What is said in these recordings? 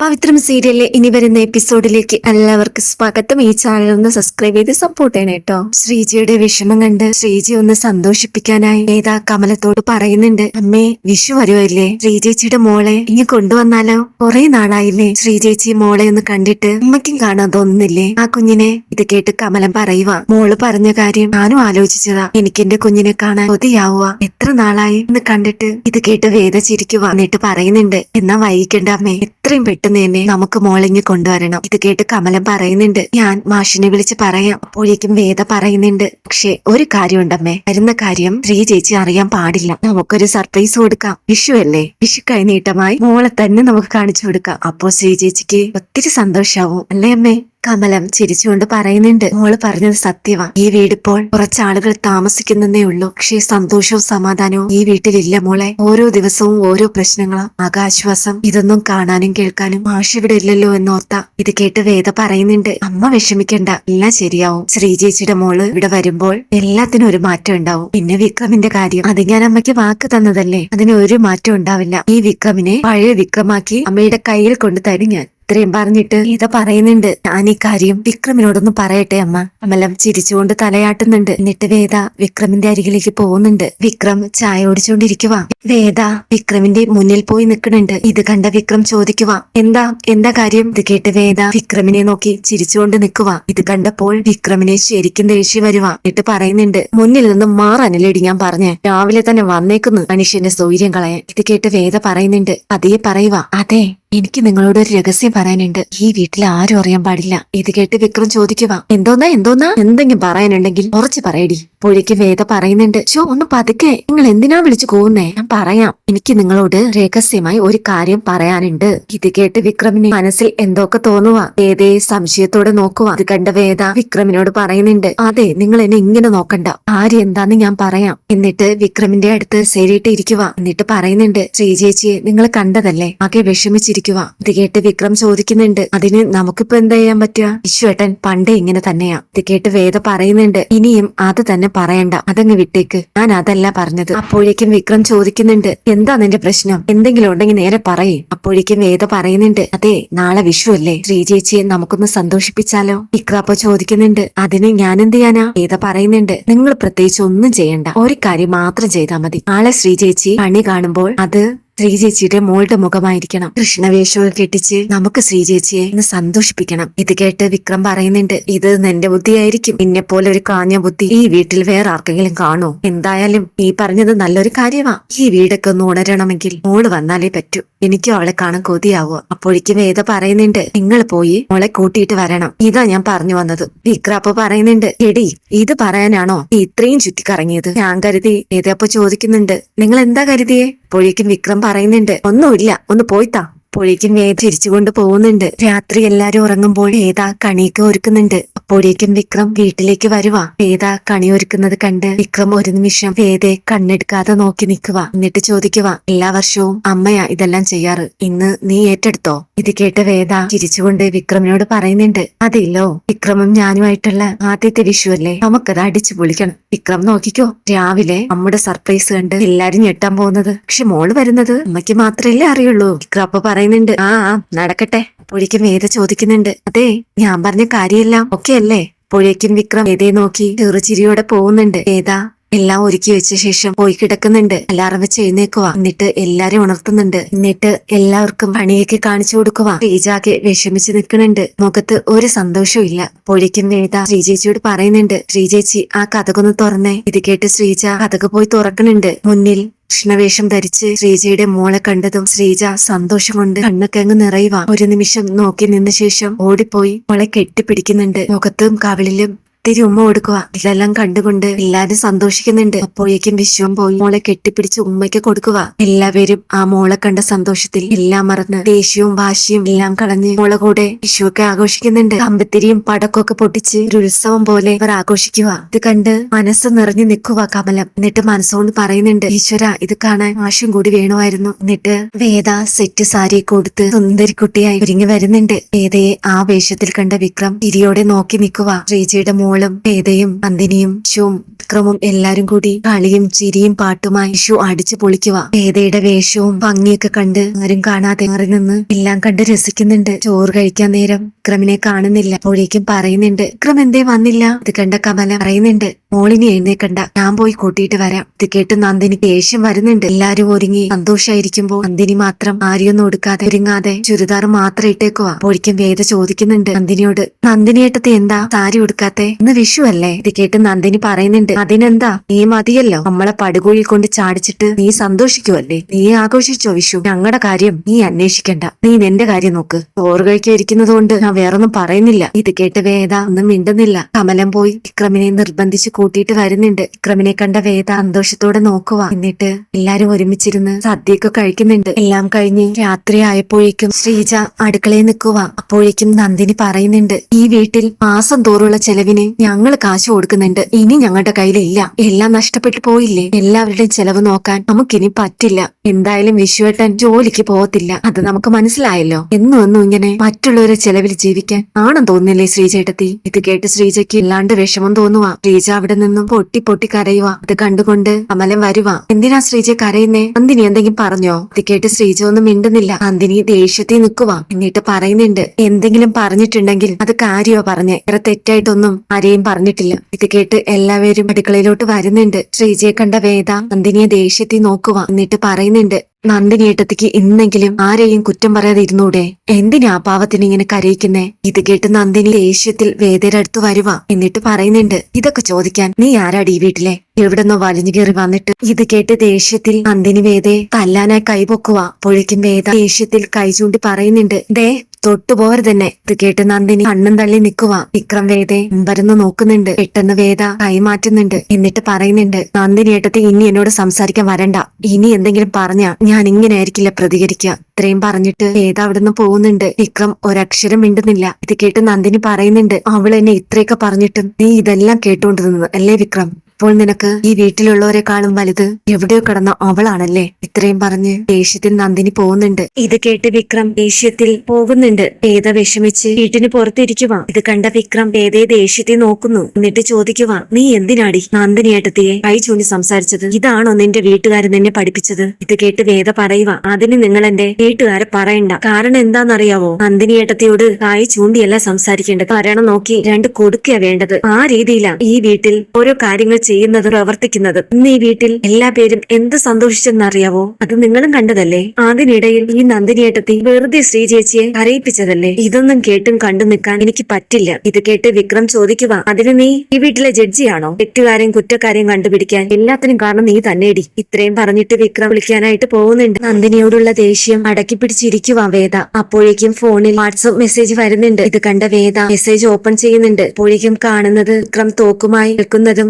പവിത്രം സീരിയലിലെ ഇനി വരുന്ന എപ്പിസോഡിലേക്ക് എല്ലാവർക്കും സ്വാഗതം. ഈ ചാനൽ ഒന്ന് സബ്സ്ക്രൈബ് ചെയ്ത് സപ്പോർട്ട് ചെയ്യണം കേട്ടോ ശ്രീജിയുടെ വിഷമം കണ്ട് ശ്രീജി ഒന്ന് സന്തോഷിപ്പിക്കാനായി ഏതാ കമലത്തോട് പറയുന്നുണ്ട് അമ്മേ വിഷു വരുമല്ലേ ശ്രീജേച്ചിയുടെ മോളെ ഇനി കൊണ്ടുവന്നാലോ? കുറെ നാളായില്ലേ ശ്രീജേച്ചി മോളെ ഒന്ന് കണ്ടിട്ട് അമ്മയ്ക്കും കാണാൻ തോന്നുന്നില്ലേ? ആ കുഞ്ഞിനെ ഇത് കേട്ട് കമലം പറയുക മോൾ പറഞ്ഞ കാര്യം ഞാനും ആലോചിച്ചതാ. എനിക്ക് എന്റെ കുഞ്ഞിനെ കാണാൻ കൊതിയാവുക എത്ര നാളായി എന്ന് കണ്ടിട്ട് ഇത് കേട്ട് വേദ ചിരിക്കുക എന്നിട്ട് പറയുന്നുണ്ട് എന്നാ വൈകിക്കണ്ട അമ്മേ. എത്രയും പെട്ടെന്ന് തന്നെ നമുക്ക് മോളിങ്ങി കൊണ്ടുവരണം. ഇത് കേട്ട് കമലം പറയുന്നുണ്ട്. ഞാൻ മാഷിനെ വിളിച്ച് പറയാം. അപ്പോഴേക്കും വേദ പറയുന്നുണ്ട് പക്ഷെ ഒരു കാര്യം കാര്യമുണ്ടമ്മേ. വരുന്ന കാര്യം ശ്രീ ചേച്ചി അറിയാൻ പാടില്ല. നമുക്കൊരു സർപ്രൈസ് കൊടുക്കാം. വിഷു അല്ലേ? വിഷു കൈനീട്ടമായി മോളെ തന്നെ നമുക്ക് കാണിച്ചു കൊടുക്കാം. അപ്പോ ശ്രീ ചേച്ചിക്ക് ഒത്തിരി സന്തോഷാവും. അല്ലേ അമ്മേ? കമലം ചിരിച്ചുകൊണ്ട് പറയുന്നുണ്ട്. മോൾ പറഞ്ഞത് സത്യവാ. ഈ വീടിപ്പോൾ കുറച്ചാളുകൾ താമസിക്കുന്നതേ ഉള്ളൂ. പക്ഷേ സന്തോഷവും സമാധാനവും ഈ വീട്ടിലില്ല മോളെ. ഓരോ ദിവസവും ഓരോ പ്രശ്നങ്ങളും. ആകാശ്വാസം ഇതൊന്നും കാണാനും കേൾക്കാനും മാഷ് ഇവിടെ ഇല്ലല്ലോ എന്നോർത്ത. ഇത് കേട്ട് വേദ പറയുന്നുണ്ട്. അമ്മ വിഷമിക്കണ്ട. എല്ലാം ശരിയാവും. ശ്രീജേച്ചിയുടെ മോൾ ഇവിടെ വരുമ്പോൾ എല്ലാത്തിനും ഒരു മാറ്റം ഉണ്ടാവും. പിന്നെ വിക്രമിന്റെ കാര്യം. അത് ഞാൻ അമ്മയ്ക്ക് വാക്ക് തന്നതല്ലേ? അതിന് ഒരു മാറ്റം ഉണ്ടാവില്ല. ഈ വിക്രമിനെ പഴയ വിക്രമാക്കി അമ്മയുടെ കയ്യിൽ കൊണ്ടു തരും ഞാൻ. ഇത്രയും പറഞ്ഞിട്ട് ഗീത പറയുന്നുണ്ട്. ഞാൻ ഈ കാര്യം വിക്രമിനോടൊന്ന് പറയട്ടെ അമ്മ. അമലം ചിരിച്ചുകൊണ്ട് തലയാട്ടുന്നുണ്ട്. എന്നിട്ട് വേദ വിക്രമിന്റെ അരികിലേക്ക് പോകുന്നുണ്ട്. വിക്രം ചായ ഓടിച്ചുകൊണ്ടിരിക്കുക വേദ വിക്രമിന്റെ മുന്നിൽ പോയി നിൽക്കുന്നുണ്ട്. ഇത് കണ്ട വിക്രം ചോദിക്കുക എന്താ? എന്താ കാര്യം? ഇത് കേട്ട് വേദ വിക്രമിനെ നോക്കി ചിരിച്ചുകൊണ്ട് നിൽക്കുക ഇത് കണ്ടപ്പോൾ വിക്രമിനെ ശരിക്കും ദേഷ്യം വരുക എന്നിട്ട് പറയുന്നുണ്ട് മുന്നിൽ നിന്ന് മാറാനല്ലേടി ഞാൻ പറഞ്ഞേ. രാവിലെ തന്നെ വന്നേക്കുന്നു. മനുഷ്യന്റെ സൗര്യം കളയാൻ. ഇത് കേട്ട് വേദ പറയുന്നുണ്ട്. അതേ പറയുക അതെ എനിക്ക് നിങ്ങളോട് ഒരു രഹസ്യം പറയാനുണ്ട്. ഈ വീട്ടിൽ ആരും അറിയാൻ പാടില്ല. ഇത് കേട്ട് വിക്രം ചോദിക്കുക എന്തോന്നാ എന്തോന്നാ? എന്തെങ്കിലും പറയാനുണ്ടെങ്കിൽ കുറച്ച് പറയടി. അപ്പോഴേക്ക് വേദ പറയുന്നുണ്ട്. ഷോ ഒന്ന് പതുക്കെ. നിങ്ങൾ എന്തിനാ വിളിച്ചു പോകുന്നേ ഞാൻ പറയാം. എനിക്ക് നിങ്ങളോട് രഹസ്യമായി ഒരു കാര്യം പറയാനുണ്ട്. ഇത് കേട്ട് വിക്രമിന് മനസ്സിൽ എന്തൊക്കെ തോന്നുക വേദയെ സംശയത്തോടെ നോക്കുക അത് കണ്ട വേദ വിക്രമിനോട് പറയുന്നുണ്ട്. അതെ നിങ്ങൾ എന്നെ ഇങ്ങനെ നോക്കണ്ട. ആര് എന്താന്ന് ഞാൻ പറയാം. എന്നിട്ട് വിക്രമിന്റെ അടുത്ത് ശരിയിട്ട് ഇരിക്കുക എന്നിട്ട് പറയുന്നുണ്ട് ശ്രീചേച്ചിയെ നിങ്ങൾ കണ്ടതല്ലേ? ആകെ വിഷമിച്ചിരിക്കുക ഇത് കേട്ട് വിക്രം ചോദിക്കുന്നുണ്ട് അതിന് നമുക്കിപ്പോ എന്താ ചെയ്യാൻ പറ്റുക? വിശ്വേട്ടൻ പണ്ടേ ഇങ്ങനെ തന്നെയാ. ഇത് കേട്ട് വേദ പറയുന്നുണ്ട് ഇനിയും അത് തന്നെ പറയണ്ട. അതങ്ങ് വിട്ടേക്ക്. ഞാൻ അതല്ല പറഞ്ഞത്. അപ്പോഴേക്കും വിക്രം ചോദിക്കുന്നുണ്ട് എന്താ നിന്റെ പ്രശ്നം? എന്തെങ്കിലും ഉണ്ടെങ്കിൽ നേരെ പറയേ. അപ്പോഴേക്കും വേദ പറയുന്നുണ്ട് അതെ നാളെ വിഷു അല്ലേ? ശ്രീചേച്ചിയെ നമുക്കൊന്ന് സന്തോഷിപ്പിച്ചാലോ? വിക്രം അപ്പൊ ചോദിക്കുന്നുണ്ട് അതിന് ഞാൻ എന്ത് ചെയ്യാനാ? വേദ പറയുന്നുണ്ട് നിങ്ങൾ പ്രത്യേകിച്ച് ഒന്നും ചെയ്യണ്ട. ഒരു കാര്യം മാത്രം ചെയ്താൽ മതി. നാളെ ശ്രീചേച്ചി പണി കാണുമ്പോൾ അത് ശ്രീചേച്ചിയുടെ മോളുടെ മുഖമായിരിക്കണം. കൃഷ്ണവേഷവും കെട്ടിച്ച് നമുക്ക് ശ്രീചേച്ചിയെ ഒന്ന് സന്തോഷിപ്പിക്കണം. ഇത് കേട്ട് വിക്രം പറയുന്നുണ്ട് ഇത് നിന്റെ ബുദ്ധിയായിരിക്കും. നിന്നെ പോലെ ഒരു കാഞ്ഞ ബുദ്ധി ഈ വീട്ടിൽ വേറെ ആർക്കെങ്കിലും കാണോ എന്തായാലും ഈ പറഞ്ഞത് നല്ലൊരു കാര്യമാ. ഈ വീടൊക്കെ ഒന്ന് ഉണരണമെങ്കിൽ മോൾ വന്നാലേ പറ്റൂ. എനിക്കും അവളെ കാണാൻ കൊതിയാവുക. അപ്പോഴേക്കും വേദ പറയുന്നുണ്ട് നിങ്ങൾ പോയി മോളെ കൂട്ടിയിട്ട് വരണം. ഇതാ ഞാൻ പറഞ്ഞു വന്നത്. വിക്രം അപ്പൊ പറയുന്നുണ്ട് എടി ഇത് പറയാനാണോ? നീ ഇത്രയും ചുറ്റിക്കറങ്ങിയത്? ഞാൻ കരുതി വേദ ചോദിക്കുന്നുണ്ട് നിങ്ങൾ എന്താ കരുതിയേ? അപ്പോഴേക്കും വിക്രം പറയുന്നുണ്ട്. ഒന്നുമില്ല ഒന്ന് പോയിത്താ. പുഴയ്ക്കും വേദ തിരിച്ചുകൊണ്ട് പോകുന്നുണ്ട്. രാത്രി എല്ലാരും ഉറങ്ങുമ്പോൾ ഏതാ കണിയൊക്കെ ഒരുക്കുന്നുണ്ട്. അപ്പോഴേക്കും വിക്രം വീട്ടിലേക്ക് വരുവാ. വേദ കണിയൊരുക്കുന്നത് കണ്ട് വിക്രം ഒരു നിമിഷം വേദയെ കണ്ണെടുക്കാതെ നോക്കി നിൽക്കുക എന്നിട്ട് ചോദിക്കുക എല്ലാ വർഷവും അമ്മയാ ഇതെല്ലാം ചെയ്യാറ്. ഇന്ന് നീ ഏറ്റെടുത്തോ? ഇത് കേട്ട് വേദ ചിരിച്ചുകൊണ്ട് വിക്രമിനോട് പറയുന്നുണ്ട്. അതില്ലോ വിക്രമും ഞാനുമായിട്ടുള്ള ആദ്യത്തെ വിഷു അല്ലേ നമുക്കത് അടിച്ചു പൊളിക്കണം. വിക്രം നോക്കിക്കോ രാവിലെ നമ്മുടെ സർപ്രൈസ് കണ്ട് എല്ലാരും ഞെട്ടാൻ പോകുന്നത്. പക്ഷെ മോൾ വരുന്നത് അമ്മയ്ക്ക് മാത്രമല്ലേ അറിയുള്ളൂ. വിക്രം അപ്പൊ പറയുന്നുണ്ട് ആ നടക്കട്ടെ. അപ്പോഴേക്കും വേദ ചോദിക്കുന്നുണ്ട് അതെ ഞാൻ പറഞ്ഞ കാര്യമെല്ലാം ഓക്കെ അല്ലേ? പുഴയ്ക്കും വിക്രം ഏതേ നോക്കി ചെറുചിരിയോടെ പോകുന്നുണ്ട്. ഏതാ? എല്ലാം ഒരുക്കി വെച്ച ശേഷം പോയി കിടക്കുന്നുണ്ട്. അലാറം വെച്ച് എഴുന്നേക്കുക എന്നിട്ട് എല്ലാരും ഉണർത്തുന്നുണ്ട്. എന്നിട്ട് എല്ലാവർക്കും പണിയൊക്കെ കാണിച്ചു കൊടുക്കുക ശ്രീജാക്കെ വിഷമിച്ചു നിൽക്കുന്നുണ്ട്. മുഖത്ത് ഒരു സന്തോഷവും ഇല്ല. പൊഴിക്കും വേദ ശ്രീജേച്ചിയോട് പറയുന്നുണ്ട്. ശ്രീജേച്ചി ആ കഥകൊന്ന് തുറന്നേ. ഇത് കേട്ട് ശ്രീജ കഥക് പോയി തുറക്കുന്നുണ്ട്. മുന്നിൽ കൃഷ്ണവേഷം ധരിച്ച് ശ്രീജയുടെ മോളെ കണ്ടതും ശ്രീജ സന്തോഷം കൊണ്ട് കണ്ണൊക്കെ അങ്ങ് നിറയുക ഒരു നിമിഷം നോക്കി നിന്ന ശേഷം ഓടിപ്പോയി മോളെ കെട്ടിപ്പിടിക്കുന്നുണ്ട്. മുഖത്തും കവിളിലും ഇത്തിരി ഉമ്മ കൊടുക്കുക ഇതെല്ലാം കണ്ടുകൊണ്ട് എല്ലാരും സന്തോഷിക്കുന്നുണ്ട്. അപ്പോഴേക്കും വിശ്വം പോയി മോളെ കെട്ടിപ്പിടിച്ച് ഉമ്മയ്ക്ക് കൊടുക്കുക എല്ലാവരും ആ മോളെ കണ്ട സന്തോഷത്തിൽ എല്ലാം മറന്ന് ദേഷ്യവും വാശിയും എല്ലാം കളഞ്ഞ് മോളെ കൂടെ വിഷുവൊക്കെ ആഘോഷിക്കുന്നുണ്ട്. കമ്പത്തിരിയും പടക്കമൊക്കെ പൊട്ടിച്ച് ഒരു ഉത്സവം പോലെ അവർ ആഘോഷിക്കുക ഇത് കണ്ട് മനസ്സ് നിറഞ്ഞു നിൽക്കുക കമലം. എന്നിട്ട് മനസ്സുകൊണ്ട് പറയുന്നുണ്ട് ഈശ്വര ഇത് കാണാൻ ആശം കൂടി വേണമായിരുന്നു. എന്നിട്ട് വേദ സെറ്റ് സാരി കൊടുത്ത് സുന്ദരിക്കുട്ടിയായി ഒരുങ്ങി വരുന്നുണ്ട്. വേദയെ ആ വേഷത്തിൽ കണ്ട വിക്രം തിരിയോടെ നോക്കി നിൽക്കുക ശ്രീജയുടെ മോളെ പേതയും നന്ദിനിയും ഷുവും വിക്രമും എല്ലാരും കൂടി കളിയും ചിരിയും പാട്ടുമായി ഷു അടിച്ചു പൊളിക്കുക. വേദയുടെ വേഷവും ഭംഗിയൊക്കെ കണ്ട് ആരും കാണാതെ മാറി നിന്ന് എല്ലാം കണ്ട് രസിക്കുന്നുണ്ട്. ചോറ് കഴിക്കാൻ നേരം വിക്രമിനെ കാണുന്നില്ല. അപ്പോഴേക്കും പറയുന്നുണ്ട് വിക്രം എന്തേ വന്നില്ല? ഇത് കണ്ട കമല പറയുന്നുണ്ട് മോളിനി എഴുന്നേക്കണ്ട. ഞാൻ പോയി കൂട്ടിയിട്ട് വരാം. ഇത് കേട്ട് നന്ദിനി ദേഷ്യം വരുന്നുണ്ട്. എല്ലാരും ഒരുങ്ങി സന്തോഷായിരിക്കുമ്പോ നന്ദിനി മാത്രം ആരെയൊന്നും ഒടുക്കാതെ ഒരുങ്ങാതെ ചുരിദാർ മാത്രം ഇട്ടേക്കുവാ. അപ്പോഴേക്കും വേദ ചോദിക്കുന്നുണ്ട് നന്ദിനിയോട് നന്ദിനി ഏട്ടത്തി എന്താ സാരി ഉടുക്കാത്തെ? ഇന്ന് വിഷു അല്ലേ? ഇത് കേട്ട് നന്ദിനി പറയുന്നുണ്ട്. അതിനെന്താ? നീ മതിയല്ലോ. നമ്മളെ പടുകുഴിയിൽ കൊണ്ട് ചാടിച്ചിട്ട് നീ സന്തോഷിക്കുവല്ലേ? നീ ആഘോഷിച്ചോ വിഷു? ഞങ്ങളുടെ കാര്യം നീ അന്വേഷിക്കണ്ട. നീ നിന്റെ കാര്യം നോക്ക്. ചോറ് കഴിക്കാൻ ഇരിക്കുന്നത് കൊണ്ട് ഞാൻ വേറൊന്നും പറയുന്നില്ല. ഇത് കേട്ട് വേദ ഒന്നും മിണ്ടുന്നില്ല. കമലം പോയി വിക്രമിനെ നിർബന്ധിച്ച് കൂട്ടിയിട്ട് വരുന്നുണ്ട്. വിക്രമിനെ കണ്ട വേദ സന്തോഷത്തോടെ നോക്കുക എന്നിട്ട് എല്ലാരും ഒരുമിച്ചിരുന്ന് സദ്യയൊക്കെ കഴിക്കുന്നുണ്ട്. എല്ലാം കഴിഞ്ഞ് രാത്രി ആയപ്പോഴേക്കും ശ്രീജ അടുക്കളയിൽ നിൽക്കുക അപ്പോഴേക്കും നന്ദിനി പറയുന്നുണ്ട് ഈ വീട്ടിൽ മാസം തോറുള്ള ചെലവിന് ഞങ്ങൾ കാശ് കൊടുക്കുന്നുണ്ട്. ഇനി ഞങ്ങളുടെ കയ്യിലില്ല. എല്ലാം നഷ്ടപ്പെട്ടു പോയില്ലേ? എല്ലാവരുടെയും ചെലവ് നോക്കാൻ നമുക്കിനി പറ്റില്ല. എന്തായാലും വിശ്വേട്ടൻ ജോലിക്ക് പോകത്തില്ല. അത് നമുക്ക് മനസ്സിലായല്ലോ. എന്നും എന്നും ഇങ്ങനെ മറ്റുള്ളവരെ ചെലവിൽ ജീവിക്കാൻ ആണം തോന്നില്ലേ ശ്രീജേട്ടത്തി ഇത് കേട്ട് ശ്രീജയ്ക്ക് ഇല്ലാണ്ട് വിഷമം തോന്നുവാ. ശ്രീജ അവിടെ നിന്നും പൊട്ടി പൊട്ടി കരയുവാ. അത് കണ്ടുകൊണ്ട് അമലം വരുവാ. എന്തിനാ ശ്രീജ കരയുന്നേ? നന്ദിനി എന്തെങ്കിലും പറഞ്ഞോ? ഇത് കേട്ട് ശ്രീജ ഒന്നും മിണ്ടുന്നില്ല. നന്ദിനി ദേഷ്യത്തിൽ നിൽക്കുവാ. എന്നിട്ട് പറയുന്നുണ്ട്. എന്തെങ്കിലും പറഞ്ഞിട്ടുണ്ടെങ്കിൽ അത് കാര്യോ പറഞ്ഞേ. ഇത്ര തെറ്റായിട്ടൊന്നും ആരെയും പറഞ്ഞിട്ടില്ല. ഇത് കേട്ട് എല്ലാവരും അടുക്കളയിലോട്ട് വരുന്നുണ്ട്. ശ്രീജയെ കണ്ട വേദ നന്ദിനിയെ ദേഷ്യത്തിൽ നോക്കുക എന്നിട്ട് പറയുന്നുണ്ട് നന്ദിനി ഏട്ടത്തിക്ക് ഇന്നെങ്കിലും ആരെയും കുറ്റം പറയാതെ ഇരുന്നൂടെ എന്തിനാ പാവത്തിന് ഇങ്ങനെ കരയിക്കുന്നേ? ഇത് കേട്ട് നന്ദിനി ദേഷ്യത്തിൽ വേദയുടെ അടുത്ത് വരുവാ. എന്നിട്ട് പറയുന്നുണ്ട് ഇതൊക്കെ ചോദിക്കാൻ നീ ആരാടി ഈ വീട്ടിലെ? എവിടെന്നോ വലിഞ്ഞു കയറി വന്നിട്ട്. ഇത് കേട്ട് ദേഷ്യത്തിൽ നന്ദിനി വേദയെ തല്ലാനായി കൈപൊക്കുക അപ്പോഴേക്കും വേദ ദേഷ്യത്തിൽ കൈ ചൂണ്ടി പറയുന്നുണ്ട് ദേ തൊട്ടുപോവർ തന്നെ. ഇത് കേട്ട് നന്ദിനി കണ്ണും തള്ളി നിൽക്കുക വിക്രം വേദയെ വരുന്നു നോക്കുന്നുണ്ട്. പെട്ടെന്ന് വേദ കൈമാറ്റുന്നുണ്ട്. എന്നിട്ട് പറയുന്നുണ്ട് നന്ദിനി ഏട്ടത്തെ ഇനി എന്നോട് സംസാരിക്കാൻ വരണ്ട. ഇനി എന്തെങ്കിലും പറഞ്ഞാ ഞാൻ ഇങ്ങനെ ആയിരിക്കില്ല പ്രതികരിക്കുക. ഇത്രയും പറഞ്ഞിട്ട് വേദ അവിടുന്ന് പോകുന്നുണ്ട്. വിക്രം ഒരക്ഷരം മിണ്ടുന്നില്ല. ഇത് കേട്ട് നന്ദിനി പറയുന്നുണ്ട് അവൾ എന്നെ ഇത്രയൊക്കെ പറഞ്ഞിട്ടും നീ ഇതെല്ലാം കേട്ടുകൊണ്ടിരുന്നത് അല്ലേ വിക്രം? ഇപ്പോൾ നിനക്ക് ഈ വീട്ടിലുള്ളവരെക്കാളും വലുത് എവിടെയോ കടന്ന അവളാണല്ലേ? ഇത്രയും പറഞ്ഞ് ദേഷ്യത്തിൽ നന്ദിനി പോകുന്നുണ്ട്. ഇത് കേട്ട് വിക്രം ദേഷ്യത്തിൽ പോകുന്നുണ്ട്. പേദ വിഷമിച്ച് വീട്ടിന് പുറത്തിരിക്കുക ഇത് കണ്ട വിക്രം പേദയെ ദേഷ്യത്തെ നോക്കുന്നു. എന്നിട്ട് ചോദിക്കുക നീ എന്തിനാടി നന്ദിനി ഏട്ടത്തിയെ കൈ ചൂണ്ടി സംസാരിച്ചത്? ഇതാണോ നിന്റെ വീട്ടുകാരൻ നിന്നെ പഠിപ്പിച്ചത്? ഇത് കേട്ട് വേദ പറയുക അതിന് നിങ്ങൾ എന്റെ വീട്ടുകാരെ പറയണ്ട. കാരണം എന്താണെന്നറിയാവോ? നന്ദിനി ഏട്ടത്തിയോട് കായ് ചൂണ്ടിയല്ല സംസാരിക്കേണ്ടത്. കാരണം നോക്കി രണ്ട് കൊടുക്കുക വേണ്ടത്. ആ രീതിയിലാണ് ഈ വീട്ടിൽ ഓരോ കാര്യങ്ങൾ ചെയ്യുന്നത് പ്രവർത്തിക്കുന്നത്. ഇന്ന് ഈ വീട്ടിൽ എല്ലാ പേരും എന്ത് സന്തോഷിച്ചെന്നറിയാവോ? അത് നിങ്ങളും കണ്ടതല്ലേ? അതിനിടയിൽ ഈ നന്ദിനിയേട്ടത്തി വെറുതെ ശ്രീ ചേച്ചിയെ കരയിപ്പിച്ചതല്ലേ ഇതൊന്നും കേട്ടും കണ്ടു നിൽക്കാൻ എനിക്ക് പറ്റില്ല. ഇത് കേട്ട് വിക്രം ചോദിക്കുക അതിന് നീ ഈ വീട്ടിലെ ജഡ്ജിയാണോ? തെറ്റുകാരെയും കുറ്റക്കാരെയും കണ്ടുപിടിക്കാൻ എല്ലാത്തിനും കാരണം നീ തന്നെയടി. ഇത്രയും പറഞ്ഞിട്ട് വിക്രം വിളിക്കാനായിട്ട് പോകുന്നുണ്ട്. നന്ദിനിയോടുള്ള ദേഷ്യം അടക്കി പിടിച്ചിരിക്കുക വേദ. അപ്പോഴേക്കും ഫോണിൽ വാട്സപ്പ് മെസ്സേജ് വരുന്നുണ്ട്. ഇത് കണ്ട വേദ മെസ്സേജ് ഓപ്പൺ ചെയ്യുന്നുണ്ട്. അപ്പോഴേക്കും കാണുന്നത് വിക്രം തോക്കുമായി നിൽക്കുന്നതും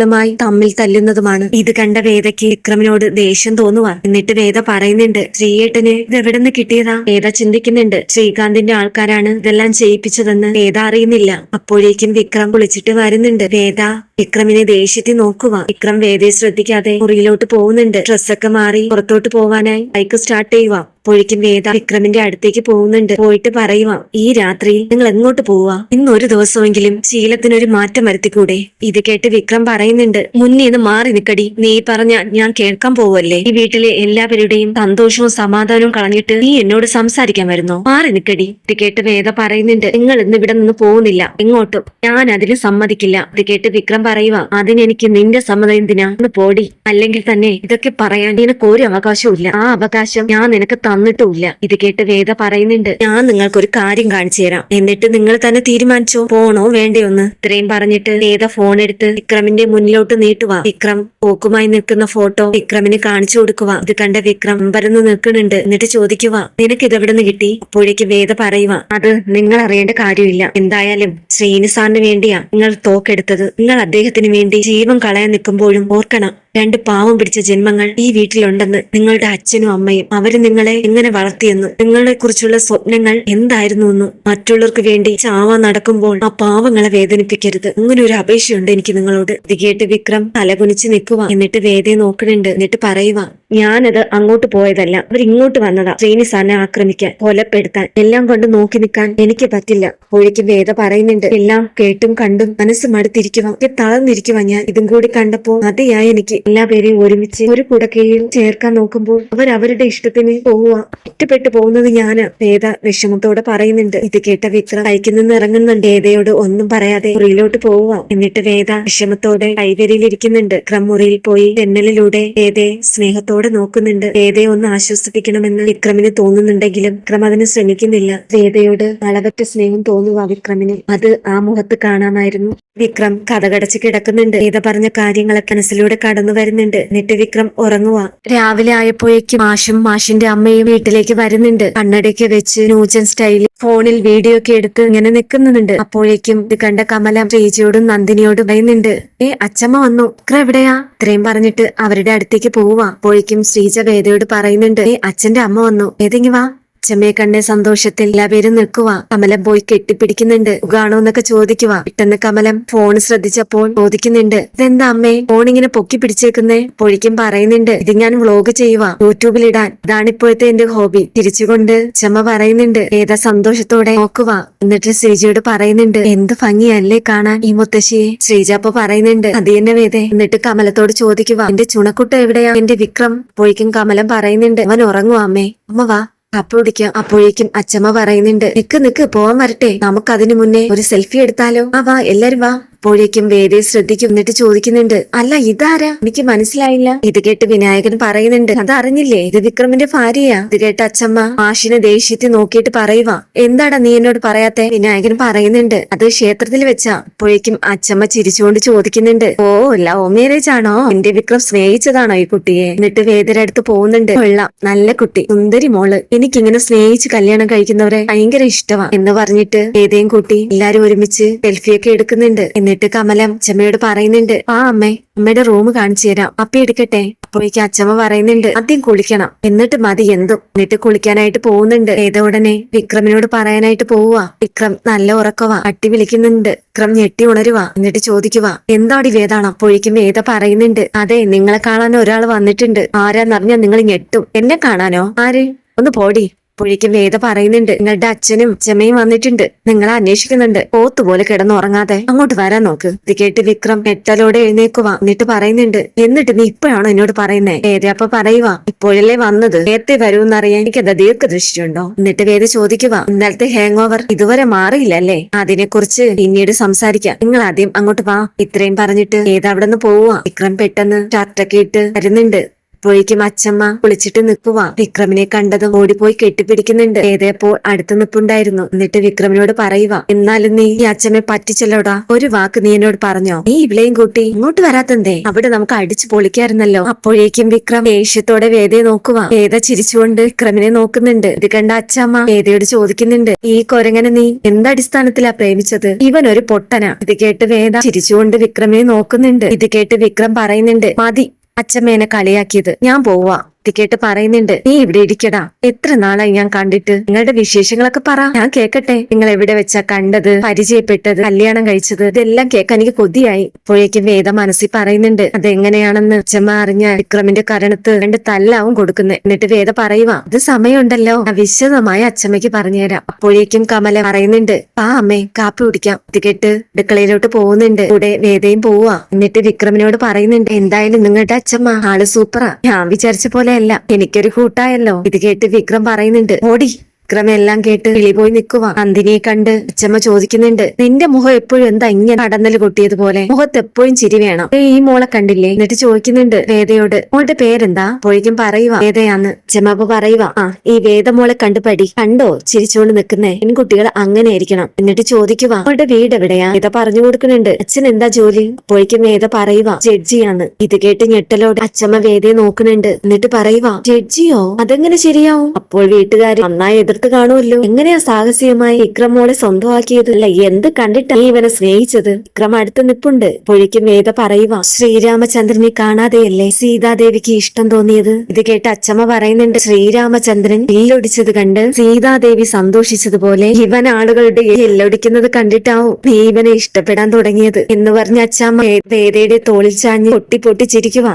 ഗുണ്ടകളുമായി തമ്മിൽ തല്ലുന്നതുമാണ്. ഇത് കണ്ട വേദയ്ക്ക് വിക്രമിനോട് ദേഷ്യം തോന്നുവാ എന്നിട്ട് വേദ പറയുന്നുണ്ട് ശ്രീയേട്ടന് ഇത് എവിടെ നിന്ന് കിട്ടിയതാ? വേദ ചിന്തിക്കുന്നുണ്ട് ശ്രീകാന്തിന്റെ ആൾക്കാരാണ് ഇതെല്ലാം ചെയ്യിപ്പിച്ചതെന്ന് വേദ അറിയുന്നില്ല. അപ്പോഴേക്കും വിക്രം കുളിച്ചിട്ട് വരുന്നുണ്ട്. വേദ വിക്രമിനെ ദേഷ്യത്തിൽ നോക്കുക വിക്രം വേദയെ ശ്രദ്ധിക്കാതെ മുറിയിലോട്ട് പോകുന്നുണ്ട്. ഡ്രസ്സൊക്കെ മാറി പുറത്തോട്ട് പോവാനായി ബൈക്ക് സ്റ്റാർട്ട് ചെയ്യുക അപ്പോഴേക്കും വേദ വിക്രമിന്റെ അടുത്തേക്ക് പോകുന്നുണ്ട്. പോയിട്ട് പറയുക ഈ രാത്രി നിങ്ങൾ എങ്ങോട്ട് പോവുക ഇന്ന് ഒരു ദിവസമെങ്കിലും ശീലത്തിനൊരു മാറ്റം വരുത്തിക്കൂടെ? ഇത് കേട്ട് വിക്രം പറയുന്നുണ്ട് മുന്നേ മാറി നിക്കടി. നീ പറഞ്ഞ ഞാൻ കേൾക്കാൻ പോവല്ലേ? ഈ വീട്ടിലെ എല്ലാവരുടെയും സന്തോഷവും സമാധാനവും കളഞ്ഞിട്ട് നീ എന്നോട് സംസാരിക്കാൻ വരുന്നു? മാറി നിക്കടി. ഇത് കേട്ട് വേദ പറയുന്നുണ്ട് നിങ്ങൾ ഇന്ന് ഇവിടെ നിന്ന് പോകുന്നില്ല. എങ്ങോട്ടും ഞാൻ അതിന് സമ്മതിക്കില്ല. ഇത് കേട്ട് വിക്രം പറയുക. അതിനെനിക്ക് നിന്റെ സമ്മതം എന്തിനാ? ഒന്ന് പോടി. അല്ലെങ്കിൽ തന്നെ ഇതൊക്കെ പറയാൻ നിനക്ക് ഒരു അവകാശവും ഇല്ല. ആ അവകാശം ഞാൻ നിനക്ക് തന്നിട്ടുമില്ല. ഇത് കേട്ട് വേദ പറയുന്നുണ്ട്. ഞാൻ നിങ്ങൾക്കൊരു കാര്യം കാണിച്ചു തരാം. എന്നിട്ട് നിങ്ങൾ തന്നെ തീരുമാനിച്ചോ? പോണോ? വേണ്ടയോന്ന് ഇത്രയും പറഞ്ഞിട്ട് വേദ ഫോൺ എടുത്ത് വിക്രമിന്റെ മുന്നിലോട്ട് നീട്ടുക. വിക്രം പോക്കുമായി നിൽക്കുന്ന ഫോട്ടോ വിക്രമിന് കാണിച്ചു കൊടുക്കുക. ഇത് കണ്ട വിക്രം പരന്ന് നിൽക്കുന്നുണ്ട്. എന്നിട്ട് ചോദിക്കുക നിനക്ക് ഇതെവിടെ നിന്ന് കിട്ടി? അപ്പോഴേക്ക് വേദ പറയുക അത് നിങ്ങൾ അറിയേണ്ട കാര്യമില്ല. എന്തായാലും ശ്രീനി സാറിന് വേണ്ടിയാ നിങ്ങൾ തോക്കെടുത്തത്. നിങ്ങൾ അദ്ദേഹത്തിന് വേണ്ടി ജീവൻ കളയാൻ നിൽക്കുമ്പോഴും ഓർക്കണം. രണ്ട് പാവം പിടിച്ച ജന്മങ്ങൾ ഈ വീട്ടിലുണ്ടെന്ന് നിങ്ങളുടെ അച്ഛനും അമ്മയും അവർ നിങ്ങളെ എങ്ങനെ വളർത്തിയെന്ന് നിങ്ങളെ കുറിച്ചുള്ള സ്വപ്നങ്ങൾ എന്തായിരുന്നു എന്ന് മറ്റുള്ളവർക്ക് വേണ്ടി ചാവ നടക്കുമ്പോൾ ആ പാവങ്ങളെ വേദനിപ്പിക്കരുത്. അങ്ങനെ ഒരു അപേക്ഷയുണ്ട് എനിക്ക് നിങ്ങളോട്. ഇത് കേട്ട് വിക്രം തലകുനിച്ച് നിൽക്കുക എന്നിട്ട് വേദയെ നോക്കണുണ്ട് എന്നിട്ട് പറയുക ഞാനത് അങ്ങോട്ട് പോയതല്ല. അവർ ഇങ്ങോട്ട് വന്നതാ. ശ്രീനി സാറിനെ ആക്രമിക്കാൻ കൊലപ്പെടുത്താൻ എല്ലാം കൊണ്ട് നോക്കി നിൽക്കാൻ എനിക്ക് പറ്റില്ല. ഒഴിക്ക് വേദ പറയുന്നുണ്ട്. എല്ലാം കേട്ടും കണ്ടും മനസ്സ് മടുത്തിരിക്കുക തളർന്നിരിക്കുക ഞാൻ. ഇതും കൂടി കണ്ടപ്പോൾ മതിയായി എനിക്ക്. എല്ലാ പേരെയും ഒരുമിച്ച് ഒരു കുടക്കയിൽ ചേർക്കാൻ നോക്കുമ്പോൾ അവർ അവരുടെ ഇഷ്ടത്തിന് പോവുക. ഒറ്റപ്പെട്ടു പോകുന്നത് ഞാൻ വേദ വിഷമത്തോടെ പറയുന്നുണ്ട്. ഇത് കേട്ട വിക്രം കൈക്കിൽ നിന്ന് ഇറങ്ങുന്നുണ്ട്. വേദയോട് ഒന്നും പറയാതെ മുറിയിലോട്ട് പോവുക. എന്നിട്ട് വേദ വിഷമത്തോടെ കൈവരിയിലിരിക്കുന്നുണ്ട് വിക്രം മുറിയിൽ പോയി ജനലിലൂടെ വേദയെ സ്നേഹത്തോടെ നോക്കുന്നുണ്ട്. വേദയെ ഒന്ന് ആശ്വസിപ്പിക്കണമെന്ന് വിക്രമിന് തോന്നുന്നുണ്ടെങ്കിലും വിക്രം അതിന് ശ്രമിക്കുന്നില്ല. വേദയോട് അളവറ്റ സ്നേഹം തോന്നുക വിക്രമിന്. അത് ആ മുഖത്ത് കാണാമായിരുന്നു. വിക്രം കഥകടച്ച് കിടക്കുന്നുണ്ട്. വേദ പറഞ്ഞ കാര്യങ്ങളൊക്കെ മനസ്സിലൂടെ കടന്നു വരുന്നുണ്ട്. എന്നിട്ട് വിക്രം ഉറങ്ങുക രാവിലെ ആയപ്പോഴേക്കും മാഷും മാഷിന്റെ അമ്മയും വീട്ടിലേക്ക് വരുന്നുണ്ട്. കണ്ണടയ്ക്ക് വെച്ച് നൂജൻ സ്റ്റൈലിൽ ഫോണിൽ വീഡിയോ ഒക്കെ എടുത്ത് ഇങ്ങനെ നിൽക്കുന്നുണ്ട്. അപ്പോഴേക്കും ഇത് കണ്ട കമലം ശ്രീജയോടും നന്ദിനിയോടും പറയുന്നുണ്ട് ഏ അച്ഛമ്മ വന്നു. ഇക്ര എവിടെയാ? ഇത്രയും പറഞ്ഞിട്ട് അവരുടെ അടുത്തേക്ക് പോവാ അപ്പോഴേക്കും ശ്രീജ വേദയോട് പറയുന്നുണ്ട് ഏ അച്ഛന്റെ അമ്മ വന്നു. ഏതെങ്കി വാ. അച്ഛമ്മയെ കണ്ട സന്തോഷത്തിൽ എല്ലാവരും നിൽക്കുക കമലം പോയി കെട്ടിപ്പിടിക്കുന്നുണ്ട്. സുഖാണോ എന്നൊക്കെ ചോദിക്കുക പെട്ടെന്ന് കമലം ഫോൺ ശ്രദ്ധിച്ചപ്പോൾ ചോദിക്കുന്നുണ്ട്. ഇതെന്താ അമ്മേ? ഫോൺ ഇങ്ങനെ പൊക്കി പിടിച്ചേക്കുന്നേ? പൊഴിക്കും പറയുന്നുണ്ട്. ഇത് ഞാൻ വ്ലോഗ് ചെയ്യുക യൂട്യൂബിൽ ഇടാൻ. ഇതാണ് ഇപ്പോഴത്തെ എന്റെ ഹോബി തിരിച്ചുകൊണ്ട് അച്ഛമ്മ പറയുന്നുണ്ട്. ഏതാ സന്തോഷത്തോടെ നോക്കുക എന്നിട്ട് ശ്രീജയോട് പറയുന്നുണ്ട്. എന്ത് ഭംഗിയല്ലേ കാണാൻ ഈ മുത്തശ്ശിയെ? ശ്രീജ അപ്പൊ പറയുന്നുണ്ട്. അത് തന്നെ വേദേ. എന്നിട്ട് കമലത്തോട് ചോദിക്കുക എന്റെ ചുണക്കുട്ട എവിടെയാ? എന്റെ വിക്രം. പൊഴിക്കും കമലം പറയുന്നുണ്ട്. അവൻ ഉറങ്ങുവാ അമ്മേ. അമ്മ വാ. കപ്പ് കുടിക്കാം അപ്പോഴേക്കും അച്ചമ്മ പറയുന്നുണ്ട് നിക്ക് നിക്ക് പോവാൻ വരട്ടെ. നമുക്ക് അതിനു മുന്നേ ഒരു സെൽഫി എടുത്താലോ? ആ വാ എല്ലാരും വാ. അപ്പോഴേക്കും വേദി ശ്രദ്ധിക്കും എന്നിട്ട് ചോദിക്കുന്നുണ്ട് അല്ല ഇതാരാ? എനിക്ക് മനസ്സിലായില്ല. ഇത് കേട്ട് വിനായകൻ പറയുന്നുണ്ട് അത് അറിഞ്ഞില്ലേ? ഇത് വിക്രമിന്റെ ഭാര്യയാ. ഇത് കേട്ട് അച്ഛമ്മ മാഷിനെ ദേഷ്യത്തിൽ നോക്കിയിട്ട് പറയുക എന്താടാ നീ എന്നോട് പറയാത്തെ? വിനായകൻ പറയുന്നുണ്ട് അത് ക്ഷേത്രത്തിൽ വെച്ചാ. അപ്പോഴേക്കും അച്ഛമ്മ ചിരിച്ചുകൊണ്ട് ചോദിക്കുന്നുണ്ട് ഓ ലവ് മാരേജ് ആണോ എന്റെ വിക്രം സ്നേഹിച്ചതാണോ ഈ കുട്ടിയെ? എന്നിട്ട് വേദയുടെ അടുത്ത് പോകുന്നുണ്ട് കൊള്ളാം നല്ല കുട്ടി സുന്ദരി മോൾ. എനിക്കിങ്ങനെ സ്നേഹിച്ച് കല്യാണം കഴിക്കുന്നവരെ ഭയങ്കര ഇഷ്ടമാ എന്ന് പറഞ്ഞിട്ട് വേദയും കുട്ടി എല്ലാരും ഒരുമിച്ച് സെൽഫിയൊക്കെ എടുക്കുന്നുണ്ട്. എന്നിട്ട് കമലം ചെമ്മയോട് പറയുന്നുണ്ട് ആ അമ്മേ അമ്മയുടെ റൂം കാണിച്ചു തരാം. അപ്പി എടുക്കട്ടെ? അപ്പോഴേക്ക് അച്ഛമ്മ പറയുന്നുണ്ട് ആദ്യം കുളിക്കണം. എന്നിട്ട് മതി എന്തും. എന്നിട്ട് കുളിക്കാനായിട്ട് പോകുന്നുണ്ട്. ഏത ഉടനെ വിക്രമിനോട് പറയാനായിട്ട് പോവുക വിക്രം നല്ല ഉറക്കവാ അട്ടി വിളിക്കുന്നുണ്ട്. വിക്രം ഞെട്ടി ഉണരുവാ. എന്നിട്ട് ചോദിക്കുക എന്താടി വേദാണ്? അപ്പോഴേക്കും വേദ പറയുന്നുണ്ട് അതെ നിങ്ങളെ കാണാൻ ഒരാൾ വന്നിട്ടുണ്ട്. ആരാന്നറിഞ്ഞാ നിങ്ങൾ ഞെട്ടും. എന്നെ കാണാനോ? ആര്? ഒന്ന് പോടി. അപ്പോഴേക്കും വേദ പറയുന്നുണ്ട് നിങ്ങളുടെ അച്ഛനും അച്ഛമ്മയും വന്നിട്ടുണ്ട്. നിങ്ങളെ അന്വേഷിക്കുന്നുണ്ട്. പോത്തുപോലെ കിടന്നുറങ്ങാതെ അങ്ങോട്ട് വരാൻ നോക്ക്. ഇത് കേട്ട് വിക്രം ഞെട്ടലോടെ എഴുന്നേക്കുക എന്നിട്ട് പറയുന്നുണ്ട് എന്നിട്ട് നീ ഇപ്പോഴാണോ എന്നോട് പറയുന്നേ? വേദ അപ്പൊ പറയുക ഇപ്പോഴല്ലേ വന്നത്? നേരത്തെ വരുമെന്നറിയാൻ എനിക്കത് ദീർഘദൃഷ്ടിയുണ്ടോ? എന്നിട്ട് വേദ ചോദിക്കുക ഇന്നലത്തെ ഹാങ് ഓവർ ഇതുവരെ മാറിയില്ലല്ലേ? അതിനെക്കുറിച്ച് പിന്നീട് സംസാരിക്കാം. നിങ്ങൾ ആദ്യം അങ്ങോട്ട് വാ. ഇത്രയും പറഞ്ഞിട്ട് ഏതാ നിന്ന് പോവുക വിക്രം പെട്ടെന്ന് ചാർട്ടൊക്കെ ഇട്ട് വരുന്നുണ്ട്. അപ്പോഴേക്കും അച്ഛമ്മ കുളിച്ചിട്ട് നിൽക്കുവാ. വിക്രമിനെ കണ്ടതും ഓടിപ്പോയി കെട്ടിപ്പിടിക്കുന്നുണ്ട്. ഏതേപ്പോൾ അടുത്ത് നിൽപ്പുണ്ടായിരുന്നു എന്നിട്ട് വിക്രമിനോട് പറയുക എന്നാലും നീ ഈ അച്ഛമ്മ പറ്റിച്ചല്ലോടാ. ഒരു വാക്ക് നീ എന്നോട് പറഞ്ഞോ? നീ ഇവിളെയും കൂട്ടി ഇങ്ങോട്ട് വരാത്തന്തേ? അവിടെ നമുക്ക് അടിച്ചു പൊളിക്കായിരുന്നല്ലോ. അപ്പോഴേക്കും വിക്രം ദേഷ്യത്തോടെ വേദയെ നോക്കുക വേദ ചിരിച്ചുകൊണ്ട് വിക്രമിനെ നോക്കുന്നുണ്ട്. ഇത് കണ്ട അച്ഛമ്മ വേദയോട് ചോദിക്കുന്നുണ്ട് ഈ കൊരങ്ങനെ നീ എന്തടിസ്ഥാനത്തിലാ പ്രേമിച്ചത്? ഇവൻ ഒരു പൊട്ടന. ഇത് കേട്ട് വേദ ചിരിച്ചുകൊണ്ട് വിക്രമിനെ നോക്കുന്നുണ്ട്. ഇത് കേട്ട് വിക്രം പറയുന്നുണ്ട് മതി അച്ഛമ്മേനെ കളിയാക്കിയത്. ഞാൻ പോവാ. ഇത് കേട്ട് പറയുന്നുണ്ട്. നീ ഇവിടെ ഇരിക്കടാ. എത്ര നാളായി ഞാൻ കണ്ടിട്ട്? നിങ്ങളുടെ വിശേഷങ്ങളൊക്കെ പറ. ഞാൻ കേക്കട്ടെ. നിങ്ങൾ എവിടെ വെച്ചാ കണ്ടത്? പരിചയപ്പെട്ടത്? കല്യാണം കഴിച്ചത്? ഇതെല്ലാം കേൾക്കാൻ എനിക്ക് കൊതിയായി. അപ്പോഴേക്കും വേദ മനസ്സിൽ പറയുന്നുണ്ട്. അതെങ്ങനെയാണെന്ന് അച്ഛമ്മ അറിഞ്ഞ വിക്രമിന്റെ കരണത്ത് രണ്ട് തല്ലാവും കൊടുക്കുന്നത് എന്നിട്ട് വേദ പറയുക ഇത് സമയമുണ്ടല്ലോ. വിശദമായി അച്ഛമ്മയ്ക്ക് പറഞ്ഞുതരാം. അപ്പോഴേക്കും കമല പറയുന്നുണ്ട് ആ അമ്മേ കാപ്പി കുടിക്കാം. ഇത് കേട്ട് അടുക്കളയിലോട്ട് പോകുന്നുണ്ട്. കൂടെ വേദയും പോവാ എന്നിട്ട് വിക്രമിനോട് പറയുന്നുണ്ട് എന്തായാലും നിങ്ങളുടെ അച്ഛമ്മ ആൾ സൂപ്പറാ. ഞാൻ വിചാരിച്ച പോലെയല്ല. എനിക്കൊരു കൂട്ടായല്ലോ. ഇത് കേട്ട് വിക്രം പറയുന്നുണ്ട്. ഓടി. വിക്രം എല്ലാം കേട്ട് കിളി പോയി നിൽക്കുക നന്ദിനിയെ കണ്ട് അച്ഛമ്മ ചോദിക്കുന്നുണ്ട് നിന്റെ മുഖം എപ്പോഴും എന്താ ഇങ്ങനെ കടന്നൽ കൊട്ടിയതുപോലെ? മുഖത്ത് എപ്പോഴും ചിരി വേണം. ഈ മോളെ കണ്ടില്ലേ? എന്നിട്ട് ചോദിക്കുന്നുണ്ട് വേദയോട് മോളുടെ പേരെന്താ? അപ്പോഴേക്കും പറയുക വേദയാന്ന്. അച്ഛമ്മ പറയുക ആ ഈ വേദ മോളെ കണ്ട് പടി കണ്ടോ? ചിരിച്ചുകൊണ്ട് നിൽക്കുന്നേ. പെൺകുട്ടികൾ അങ്ങനെ ആയിരിക്കണം എന്നിട്ട് ചോദിക്കുക അവളുടെ വീട് എവിടെയാ? വേദ പറഞ്ഞു കൊടുക്കുന്നുണ്ട് അച്ഛൻ എന്താ ജോലി? അപ്പോഴേക്കും വേദ പറയുക ജഡ്ജിയാന്ന്. ഇത് കേട്ട് ഞെട്ടലോടെ അച്ഛമ്മ വേദയെ നോക്കുന്നുണ്ട് എന്നിട്ട് പറയുക ജഡ്ജിയോ? അതെങ്ങനെ ശരിയാവും? അപ്പോൾ വീട്ടുകാർ നന്നായി എതിർത്ത് കാണുമല്ലോ? എങ്ങനെയാ സാഹസികമായി വിക്രമോളെ സ്വന്തമാക്കിയത്? അല്ല എന്ത് കണ്ടിട്ട് നീ ഇവനെ സ്നേഹിച്ചത്? വിക്രം അടുത്ത് നിപ്പുണ്ട്. പൊഴിക്കും വേദ പറയുക ശ്രീരാമചന്ദ്രനെ കാണാതെയല്ലേ സീതാദേവിക്ക് ഇഷ്ടം തോന്നിയത്? ഇത് കേട്ട് അച്ഛമ്മ പറയുന്നുണ്ട് ശ്രീരാമചന്ദ്രൻ എല്ലൊടിച്ചത് കണ്ട് സീതാദേവി സന്തോഷിച്ചതുപോലെ ഇവൻ ആളുകളുടെ എല്ലൊടിക്കുന്നത് കണ്ടിട്ടാവും നീ ഇവനെ ഇഷ്ടപ്പെടാൻ തുടങ്ങിയത്? എന്ന് പറഞ്ഞ അച്ഛമ്മ വേദയുടെ തോളിൽ ചാഞ്ഞ് പൊട്ടി പൊട്ടി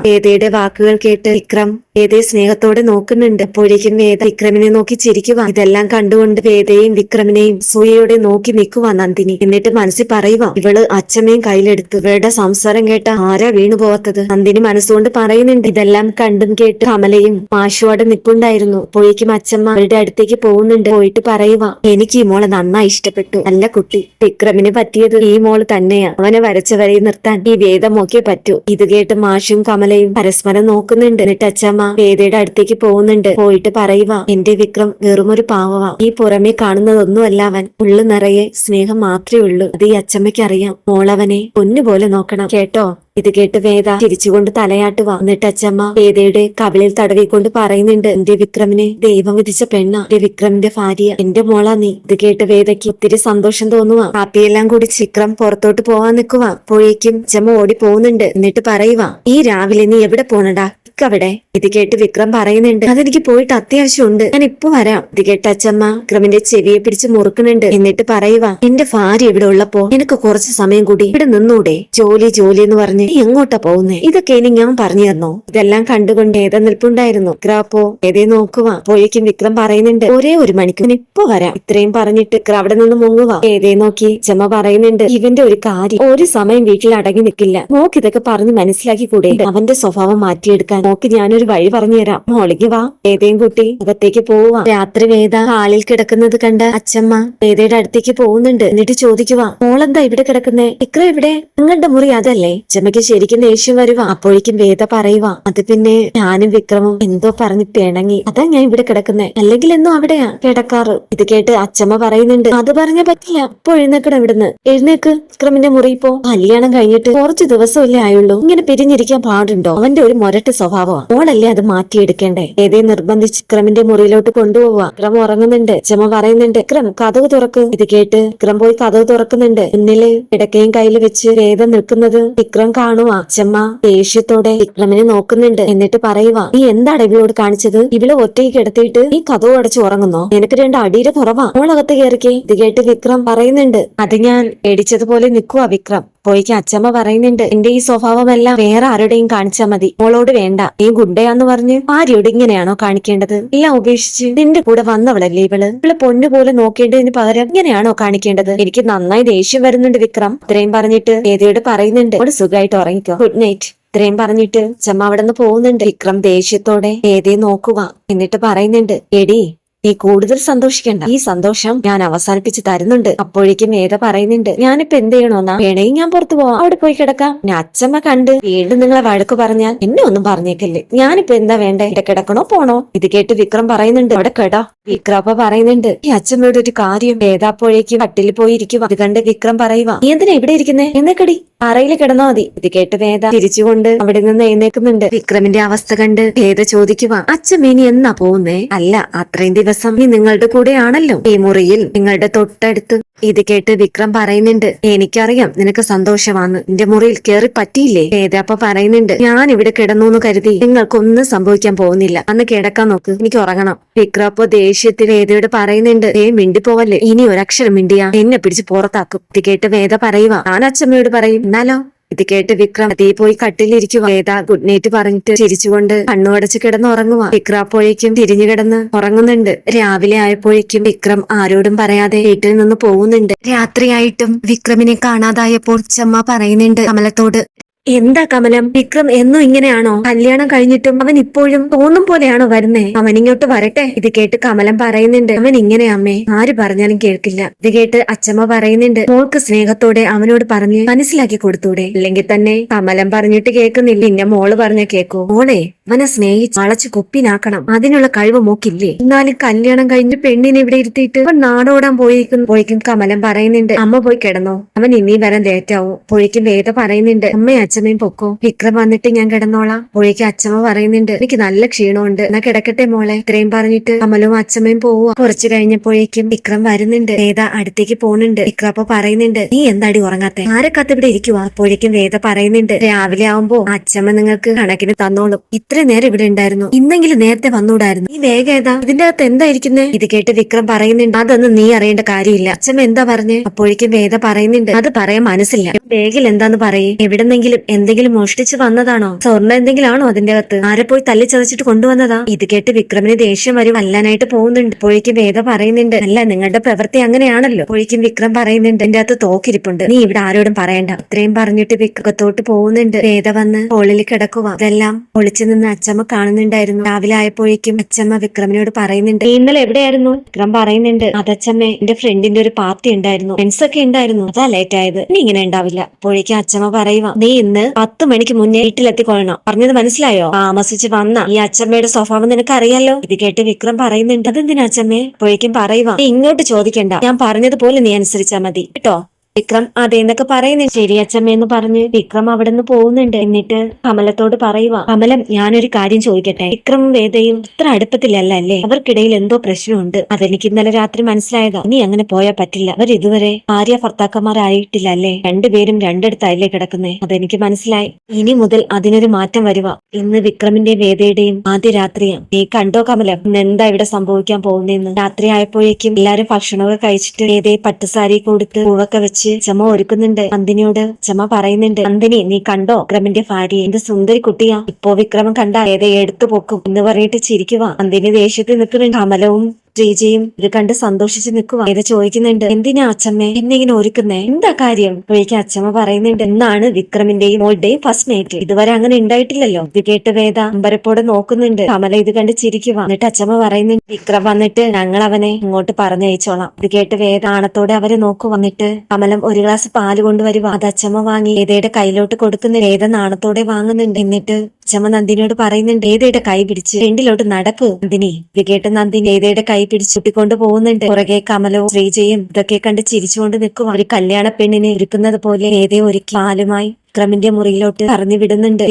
വേദയുടെ വാക്കുകൾ കേട്ട് വിക്രം വേദയെ സ്നേഹത്തോടെ നോക്കുന്നുണ്ട്. അപ്പോഴേക്കും വേദ വിക്രമിനെ നോക്കി ചിരിക്കുക ഇതെല്ലാം കണ്ടുകൊണ്ട് വേദയും വിക്രമിനെയും സൂയയോടെ നോക്കി നിൽക്കുവാ നന്ദിനി. എന്നിട്ട് മനസ്സിൽ പറയുക ഇവൾ അച്ഛമ്മയും കയ്യിലെടുത്ത്. ഇവളുടെ സംസാരം കേട്ട ആരാ വീണു പോവാത്തത്? നന്ദിനി മനസ്സുകൊണ്ട് പറയുന്നുണ്ട്. ഇതെല്ലാം കണ്ടും കേട്ട് കമലയും മാഷുവോടെ നിൽപ്പുണ്ടായിരുന്നു പോയിക്കും അച്ഛമ്മ അവരുടെ അടുത്തേക്ക് പോകുന്നുണ്ട്. പോയിട്ട് പറയുക എനിക്ക് ഈ മോളെ നന്നായി ഇഷ്ടപ്പെട്ടു. നല്ല കുട്ടി. വിക്രമിന് പറ്റിയത് ഈ മോൾ തന്നെയാ. അവനെ വരച്ചവരെ നിർത്താൻ ഈ വേദം നോക്കിയേ പറ്റൂ. ഇത് കേട്ട് മാഷും കമലയും പരസ്പരം നോക്കുന്നുണ്ട്. എന്നിട്ട് അച്ഛമ്മ വേദയുടെ അടുത്തേക്ക് പോകുന്നുണ്ട്. പോയിട്ട് പറയുക എന്റെ വിക്രം വെറുമൊരു പാവവാ ഈ പുറമേ കാണുന്നതൊന്നുമല്ല അവൻ. ഉള്ളു നിറയെ സ്നേഹം മാത്രമേ ഉള്ളൂ. അത് ഈ അച്ഛമ്മയ്ക്ക് അറിയാം മോളവനെ പൊന്നുപോലെ നോക്കണം. കേട്ടോ? ഇത് കേട്ട് വേദ തിരിച്ചുകൊണ്ട് തലയാട്ടുക എന്നിട്ട് അച്ചമ്മ വേദയുടെ കവിളിൽ തടവിക്കൊണ്ട് പറയുന്നുണ്ട് എന്റെ വിക്രമിനെ ദൈവം വിധിച്ച പെണ്ണ. എന്റെ വിക്രമിന്റെ ഭാര്യ. എന്റെ മോളാ നീ. ഇത് കേട്ട് വേദയ്ക്ക് ഒത്തിരി സന്തോഷം തോന്നുക കാപ്പിയെല്ലാം കൂടി വിക്രം പുറത്തോട്ട് പോവാൻ നിൽക്കുക അപ്പോഴേക്കും അച്ചമ്മ ഓടി പോകുന്നുണ്ട്. എന്നിട്ട് പറയുക ഈ രാവിലെ നീ എവിടെ പോണടാ? അവിടെ ഇത് കേട്ട് വിക്രം പറയുന്നുണ്ട്. അതെനിക്ക് പോയിട്ട് അത്യാവശ്യമുണ്ട്. ഞാൻ ഇപ്പൊ വരാം. ഇത് കേട്ട് അച്ഛമ്മ വിക്രമിന്റെ ചെവിയെ പിടിച്ച് മുറുക്കുന്നുണ്ട്. എന്നിട്ട് പറയുക എന്റെ ഭാര്യ ഇവിടെ ഉള്ളപ്പോ എനിക്ക് കുറച്ച് സമയം കൂടി ഇവിടെ നിന്നൂടെ. ജോലി ജോലി എന്ന് പറഞ്ഞ് എങ്ങോട്ടാ പോകുന്നേ? ഇതൊക്കെ ഇനി ഞാൻ പറഞ്ഞു തന്നോ? ഇതെല്ലാം കണ്ടുകൊണ്ട് ഏതാ നിൽപ്പുണ്ടായിരുന്നു. വിക്രാപ്പോ ഏതേ നോക്കുക അപ്പോഴേക്കും വിക്രം പറയുന്നുണ്ട്. ഒരേ ഒരു മണിക്കൂർ ഇപ്പൊ വരാം. ഇത്രയും പറഞ്ഞിട്ട് വിക്ര അവിടെ നിന്ന് മുങ്ങുക ഏതേ നോക്കി? ചമ്മ പറയുന്നുണ്ട്. ഇവന്റെ ഒരു കാര്യം ഒരു സമയം വീട്ടിൽ അടങ്ങി നിൽക്കില്ല നോക്ക് ഇതൊക്കെ പറഞ്ഞ് മനസ്സിലാക്കി കൂടെ അവന്റെ സ്വഭാവം മാറ്റിയെടുക്കാൻ നോക്ക് ഞാനൊരു വഴി പറഞ്ഞു തരാം മോളിക്ക് വാ. ഏതേം കുട്ടി അകത്തേക്ക് പോവാ രാത്രി വേദ ഹാളിൽ കിടക്കുന്നത് കണ്ട് അച്ഛമ്മ വേദയുടെ അടുത്തേക്ക് പോകുന്നുണ്ട്. എന്നിട്ട് ചോദിക്കുക മോളെന്താ ഇവിടെ കിടക്കുന്നേ? ഇക്ര ഇവിടെ നിങ്ങളുടെ മുറി അതല്ലേ? അച്ഛമ്മയ്ക്ക് ശരിക്കും ദേഷ്യം വരുക അപ്പോഴേക്കും വേദ പറയുക അത് പിന്നെ ഞാനും വിക്രമും എന്തോ പറഞ്ഞു പിണങ്ങി അതാ ഞാൻ ഇവിടെ കിടക്കുന്നേ. അല്ലെങ്കിൽ എന്നും അവിടെയാ കിടക്കാറ്. ഇത് കേട്ട് അച്ഛമ്മ പറയുന്നുണ്ട് അത് പറഞ്ഞ പറ്റില്ല. അപ്പൊ എഴുന്നേക്കണം ഇവിടുന്ന്. എഴുന്നേക്ക് വിക്രമിന്റെ മുറി ഇപ്പോ കല്യാണം കഴിഞ്ഞിട്ട് കുറച്ച് ദിവസമല്ലേ ആയുള്ളൂ. ഇങ്ങനെ പിരിഞ്ഞിരിക്കാൻ പാടുണ്ടോ? അവന്റെ ഒരു മൊരട്ട് സ്വഭാവമാണ് ഓളല്ലേ അത് മാറ്റിയെടുക്കേണ്ടേ? ഏതേ നിർബന്ധിച്ച് ക്രമിന്റെ മുറിയിലോട്ട് കൊണ്ടുപോവാ. ക്രമം ഉറങ്ങുന്നുണ്ട്. ചമ പറയുന്നുണ്ട്. ക്രം കഥവ് തുറക്ക്. ഇത് കേട്ട് ക്രം പോയി കഥവ് തുറക്കുന്നുണ്ട്. മുന്നിൽ ഇടക്കയും കയ്യിൽ വെച്ച് വേദം നിൽക്കുന്നത് വിക്രം കാണുക അച്ഛമ്മ ദേഷ്യത്തോടെ വിക്രമിനെ നോക്കുന്നുണ്ട്. എന്നിട്ട് പറയുക നീ എന്താണ് ഇവളോട് കാണിച്ചത്? ഇവളെ ഒറ്റയ്ക്ക് കിടത്തിയിട്ട് നീ കഥവ് അടച്ച് ഉറങ്ങുന്നോ? എനിക്ക് രണ്ട് അടിയുടെ കുറവാ. മോളകത്ത് കയറിക്കേ. ഇത് കേട്ട് വിക്രം പറയുന്നുണ്ട് അത് ഞാൻ എടിച്ചതുപോലെ നിൽക്കുവാ വിക്രം. പോയിക്ക് അച്ഛമ്മ പറയുന്നുണ്ട് എന്റെ ഈ സ്വഭാവമെല്ലാം വേറെ ആരുടെയും കാണിച്ചാ മതി. മോളോട് വേണ്ട. നീ ഗുണ്ടയാന്ന് പറഞ്ഞ് ഭാര്യയോട് ഇങ്ങനെയാണോ കാണിക്കേണ്ടത്? എല്ലാം ഉപേക്ഷിച്ച് നിന്റെ കൂടെ വന്നവളല്ലേ ഇവൾ? ഇവൾ പൊന്നു പോലെ നോക്കേണ്ടതിന് പകരം ഇങ്ങനെയാണോ കാണിക്കേണ്ടത്? എനിക്ക് നന്നായി ദേഷ്യം വരുന്നുണ്ട് വിക്രം. ഇത്രയും പറഞ്ഞിട്ട് ഏതയോട് പറയുന്നുണ്ട് അവിടെ സുഖമായിട്ട് ഉറങ്ങിക്കോ. Good night. ഇത്രയും പറഞ്ഞിട്ട് ചമ്മ അവിടെ നിന്ന് പോകുന്നുണ്ട്. വിക്രം ദേഷ്യത്തോടെ ഏതേ നോക്കുക. എന്നിട്ട് പറയുന്നുണ്ട് എടി നീ കൂടുതൽ സന്തോഷിക്കണ്ട. ഈ സന്തോഷം ഞാൻ അവസാനിപ്പിച്ച് തരുന്നുണ്ട്. അപ്പോഴേക്കും ഏത പറയുന്നുണ്ട് ഞാനിപ്പോ എന്ത് ചെയ്യണോന്നാ വേണേ ഞാൻ പുറത്തു പോവാം. അവിടെ പോയി കിടക്കാം. പിന്നെ അച്ഛമ്മ കണ്ട് വീണ്ടും നിങ്ങളെ വഴക്ക് പറഞ്ഞാൽ എന്നെ ഒന്നും പറഞ്ഞേക്കല്ലേ. ഞാനിപ്പോ എന്താ വേണ്ടേ? ഇവിടെ കിടക്കണോ പോണോ? ഇത് കേട്ട് വിക്രം പറയുന്നുണ്ട് അവിടെ കേടാ. വിക്രപ്പ പറയുന്നുണ്ട് ഈ അച്ഛമ്മയുടെ ഒരു കാര്യം ഏതാപ്പോഴേക്കും കട്ടിൽ പോയി അത് കണ്ട് വിക്രം പറയുക നീ എന്തിനാ ഇവിടെ ഇരിക്കുന്നേ? എന്നേക്കടി അറയിൽ കിടന്നാ മതി. ഇത് കേട്ട് വേദ തിരിച്ചുകൊണ്ട് അവിടെ നിന്ന് എഴുന്നേക്കുന്നുണ്ട് വിക്രമിന്റെ അവസ്ഥ കണ്ട് വേദ ചോദിക്കുക അച്ഛമ്മ ഇനി എന്നാ പോകുന്നേ അല്ല അത്രയും ദിവസം നീ നിങ്ങളുടെ കൂടെ ആണല്ലോ ഈ മുറിയിൽ നിങ്ങളുടെ തൊട്ടടുത്ത് ഇത് കേട്ട് വിക്രം പറയുന്നുണ്ട് എനിക്കറിയാം നിനക്ക് സന്തോഷമാണ് നിന്റെ മുറിയിൽ കയറി പറ്റിയില്ലേ? ഏതാപ്പ പറയുന്നുണ്ട് ഞാൻ ഇവിടെ കിടന്നു എന്ന് കരുതി നിങ്ങൾക്കൊന്നും സംഭവിക്കാൻ പോകുന്നില്ല. അന്ന് കിടക്കാൻ നോക്ക് എനിക്ക് ഉറങ്ങണം. വിക്രം അപ്പൊ ദേഷ്യത്തിൽ വേദയോട് പറയുന്നുണ്ട് ഏ മിണ്ടി പോവല്ലേ? ഇനി ഒരക്ഷരം മിണ്ടിയാ. എന്നെ പിടിച്ച് പുറത്താക്കും. ഇത് കേട്ട് വേദ പറയുക ഞാൻ അച്ഛമ്മയോട് പറയും എന്നാലോ? ഇത് കേട്ട് വിക്രം അതേ പോയി കട്ടിലിരിക്കുക വേദ ഗുഡ് നൈറ്റ് പറഞ്ഞിട്ട് ചിരിച്ചുകൊണ്ട് കണ്ണുടച്ച് കിടന്ന് ഉറങ്ങുക വിക്രം അപ്പോഴേക്കും തിരിഞ്ഞു കിടന്ന് ഉറങ്ങുന്നുണ്ട്. രാവിലെ ആയപ്പോഴേക്കും വിക്രം ആരോടും പറയാതെ വീട്ടിൽ നിന്ന് പോകുന്നുണ്ട്. രാത്രിയായിട്ടും വിക്രമിനെ കാണാതായപ്പോൾ ചമ്മ പറയുന്നുണ്ട് കമലത്തോട്. എന്താ കമലം? വിക്രം എന്നും ഇങ്ങനെയാണോ? കല്യാണം കഴിഞ്ഞിട്ടും അവൻ ഇപ്പോഴും തോന്നും പോലെയാണോ വരുന്നേ? അവൻ ഇങ്ങോട്ട് വരട്ടെ? ഇത് കേട്ട് കമലം പറയുന്നുണ്ട്. അവൻ ഇങ്ങനെ അമ്മേ. ആര് പറഞ്ഞാലും കേൾക്കില്ല. ഇത് കേട്ട് അച്ഛമ്മ പറയുന്നുണ്ട്. മോൾക്ക് സ്നേഹത്തോടെ അവനോട് പറഞ്ഞ് മനസ്സിലാക്കി കൊടുത്തൂടെ. അല്ലെങ്കിൽ തന്നെ കമലം പറഞ്ഞിട്ട് കേൾക്കുന്നില്ല. പിന്നെ മോൾ പറഞ്ഞ കേക്കോ. മോളെ അവനെ സ്നേഹിച്ച് വളച്ച് കുപ്പിനാക്കണം. അതിനുള്ള കഴിവ് മോക്കില്ലേ? എന്നാലും കല്യാണം കഴിഞ്ഞ് പെണ്ണിനെ ഇവിടെ ഇരുത്തിയിട്ട് അവൻ നാടോടാൻ പോയിരിക്കും പോയിക്കും കമലം പറയുന്നുണ്ട്. അമ്മ പോയി കിടന്നോ? അവൻ ഇനി വരാൻ ലേറ്റാവും. പോയിക്കും വേദ പറയുന്നുണ്ട്. അമ്മ അച്ഛമ്മയും പൊക്കോ? വിക്രം വന്നിട്ട് ഞാൻ കിടന്നോളാം. പുഴയ്ക്ക് അച്ഛമ്മ പറയുന്നുണ്ട് എനിക്ക് നല്ല ക്ഷീണമുണ്ട്. എന്നാ കിടക്കട്ടെ മോളെ. ഇത്രയും പറഞ്ഞിട്ട് കമലും അച്ഛമ്മയും പോവുക കുറച്ചു കഴിഞ്ഞപ്പോഴേക്കും വിക്രം വരുന്നുണ്ട്. വേദ അടുത്തേക്ക് പോണുണ്ട് വിക്രം അപ്പൊ പറയുന്നുണ്ട് നീ എന്താടി ഉറങ്ങാത്തെ? ആരെ കത്ത് ഇവിടെ ഇരിക്കുവാ? അപ്പോഴേക്കും വേദ പറയുന്നുണ്ട് രാവിലെ ആവുമ്പോ അച്ഛമ്മ നിങ്ങൾക്ക് കണക്കിന് തന്നോളും. ഇത്ര നേരം ഇവിടെ ഉണ്ടായിരുന്നു. ഇന്നെങ്കിലും നേരത്തെ വന്നൂടായിരുന്നു. ഈ വേഗം ഏതാ? ഇതിന്റെ അകത്ത് എന്തായിരിക്കുന്നേ ഇത് കേട്ട് വിക്രം പറയുന്നുണ്ട് അതൊന്നും നീ അറിയേണ്ട കാര്യമില്ല. അച്ഛമ്മ എന്താ പറഞ്ഞേ? അപ്പോഴേക്കും വേദ പറയുന്നുണ്ട് അത് പറയാൻ മനസ്സില്ല. വേഗിൽ എന്താന്ന് പറയേ? എവിടെന്നെങ്കിലും എന്തെങ്കിലും മോഷ്ടിച്ചു വന്നതാണോ? സ്വർണ എന്തെങ്കിലും ആണോ അതിന്റെ അകത്ത്? ആരെ പോയി തല്ലി ചതച്ചിട്ട് കൊണ്ടുവന്നതാ? ഇത് കേട്ട് വിക്രമിന് ദേഷ്യം വരും. വല്ലാനായിട്ട് പോകുന്നുണ്ട്. അപ്പോഴേക്കും വേദ പറയുന്നുണ്ട്. അല്ല നിങ്ങളുടെ പ്രവൃത്തി അങ്ങനെയാണല്ലോ. അപ്പോഴേക്കും വിക്രം പറയുന്നുണ്ട്. എന്റെ അകത്ത് തോക്കിരിപ്പുണ്ട്. നീ ഇവിടെ ആരോടും പറയണ്ട. ഇത്രയും പറഞ്ഞിട്ട് വിക്രത്തോട്ട് പോകുന്നുണ്ട്. വേദ വന്ന് ഹോളിൽ കിടക്കുക. ഇതെല്ലാം ഒളിച്ചു നിന്ന് അച്ചമ്മ കാണുന്നുണ്ടായിരുന്നു. രാവിലെ ആയപ്പോഴേക്കും അച്ചമ്മ വിക്രമിനോട് പറയുന്നുണ്ട്. "നീ ഇന്നലെ എവിടെയായിരുന്നു? വിക്രം പറയുന്നുണ്ട്. അതച്ചമ്മ എന്റെ ഫ്രണ്ടിന്റെ ഒരു പാർട്ടി ഉണ്ടായിരുന്നു. ഫ്രണ്ട്സ് ഒക്കെ ഉണ്ടായിരുന്നു. അതാ ലേറ്റ് ആയത്. നീ ഇങ്ങനെ ഉണ്ടാവില്ല. അപ്പോഴേക്കും അച്ചമ്മ പറയുക നീ ഇന്ന് പത്ത് മണിക്ക് മുന്നേ വീട്ടിലെത്തിക്കൊള്ളണം. പറഞ്ഞത് മനസ്സിലായോ? താമസിച്ച് വന്ന ഈ അച്ഛമ്മയുടെ സ്വഭാവം നിനക്ക് അറിയാലോ ഇത് കേട്ട് വിക്രം പറയുന്നുണ്ട്. അതെന്തിനാ അച്ഛമ്മേ അപ്പോഴേക്കും പറയുക നീ ഇങ്ങോട്ട് ചോദിക്കണ്ട. ഞാൻ പറഞ്ഞതുപോലെ നീ അനുസരിച്ചാ മതി. കേട്ടോ? വിക്രം അതേന്നൊക്കെ പറയുന്നു ശരി അച്ഛമ്മ എന്ന് പറഞ്ഞ് വിക്രം അവിടെ നിന്ന് പോകുന്നുണ്ട്. എന്നിട്ട് കമലത്തോട് പറയുക കമലം ഞാനൊരു കാര്യം ചോദിക്കട്ടെ. വിക്രം വേദയും ഇത്ര അടുപ്പത്തിലല്ല അല്ലേ? അവർക്കിടയിൽ എന്തോ പ്രശ്നമുണ്ട്. അതെനിക്ക് ഇന്നലെ രാത്രി മനസ്സിലായതാ. ഇനി അങ്ങനെ പോയാൽ പറ്റില്ല. അവർ ഇതുവരെ ഭാര്യ ഭർത്താക്കന്മാരായിട്ടില്ല അല്ലേ? രണ്ടുപേരും രണ്ടിടത്തായില്ലേ കിടക്കുന്നേ? അതെനിക്ക് മനസ്സിലായി. ഇനി മുതൽ അതിനൊരു മാറ്റം വരുക ഇന്ന് വിക്രമിന്റെ വേദയുടെയും ആദ്യ രാത്രിയാ. നീ കണ്ടോ കമലം? ഇന്ന് എന്താ ഇവിടെ സംഭവിക്കാൻ പോകുന്നേന്ന്? രാത്രി ആയപ്പോഴേക്കും എല്ലാരും ഭക്ഷണമൊക്കെ കഴിച്ചിട്ട് വേദയെ പട്ടുസാരി കൊടുത്ത് പൂവൊക്കെ വെച്ച് ചമ ഒരുക്കുന്നുണ്ട്. നന്ദിനിയോട് ചമ പറയുന്നുണ്ട്. നന്ദിനി നീ കണ്ടോ? വിക്രമിന്റെ ഭാര്യ എന്ത് സുന്ദരി കുട്ടിയാ. ഇപ്പോ വിക്രമം കണ്ട ഏതെ എടുത്തു പോക്കും എന്ന് പറഞ്ഞിട്ട് ചിരിക്കുക നന്ദിനി ദേഷ്യത്തിൽ നിൽക്കുന്നുണ്ട്. കമലവും ശ്രീജയും ഇത് കണ്ട് സന്തോഷിച്ച് നിൽക്കുവാ. ഇത് ചോദിക്കുന്നുണ്ട് എന്തിനാ അച്ഛമ്മേ? എന്നിങ്ങനെ ഒരുക്കുന്നേ? എന്താ കാര്യം? അപ്പോഴേക്കും അച്ഛമ്മ പറയുന്നുണ്ട് എന്നാണ് വിക്രമിന്റെയും മോളുടെയും ഫസ്റ്റ് നൈറ്റ് ഇതുവരെ അങ്ങനെ ഉണ്ടായിട്ടില്ലല്ലോ. ഇത് കേട്ട് വേദ അമ്പരപ്പോടെ നോക്കുന്നുണ്ട്. കമല ഇത് കണ്ട് ചിരിക്കുക എന്നിട്ട് അച്ഛമ്മ പറയുന്നുണ്ട് വിക്രം വന്നിട്ട് ഞങ്ങൾ അവനെ ഇങ്ങോട്ട് പറഞ്ഞയച്ചോളാം. ഇത് കേട്ട് വേദ ആണത്തോടെ അവരെ നോക്കു വന്നിട്ട് കമലം ഒരു ഗ്ലാസ് പാൽ കൊണ്ടുവരുക അത് അച്ഛമ്മ വാങ്ങി വേദയുടെ കയ്യിലോട്ട് കൊടുക്കുന്ന വേദ നാണത്തോടെ വാങ്ങുന്നുണ്ട്. എന്നിട്ട് അച്ഛമ്മ നന്ദിനിയോട് പറയുന്നുണ്ട് ഏതയുടെ കൈ പിടിച്ച് ഫ്രണ്ടിലോട്ട് നടക്കൂ നന്ദിനി ഇത് കേട്ട് നന്ദിനി ഏതയുടെ കൈ പിടിച്ച് ചുട്ടിക്കൊണ്ട് പോകുന്നുണ്ട്. പുറകെ കമലവും ശ്രീജയും ഇതൊക്കെ കണ്ട് ചിരിച്ചുകൊണ്ട് നിൽക്കും. ഒരു കല്യാണ പെണ്ണിനെ ഒരുക്കുന്നത് പോലെ ഏതേ ഒരുക്കി പാലുമായി വിക്രമിന്റെ മുറിയിലോട്ട് പറഞ്ഞു വിടുന്നുണ്ട്.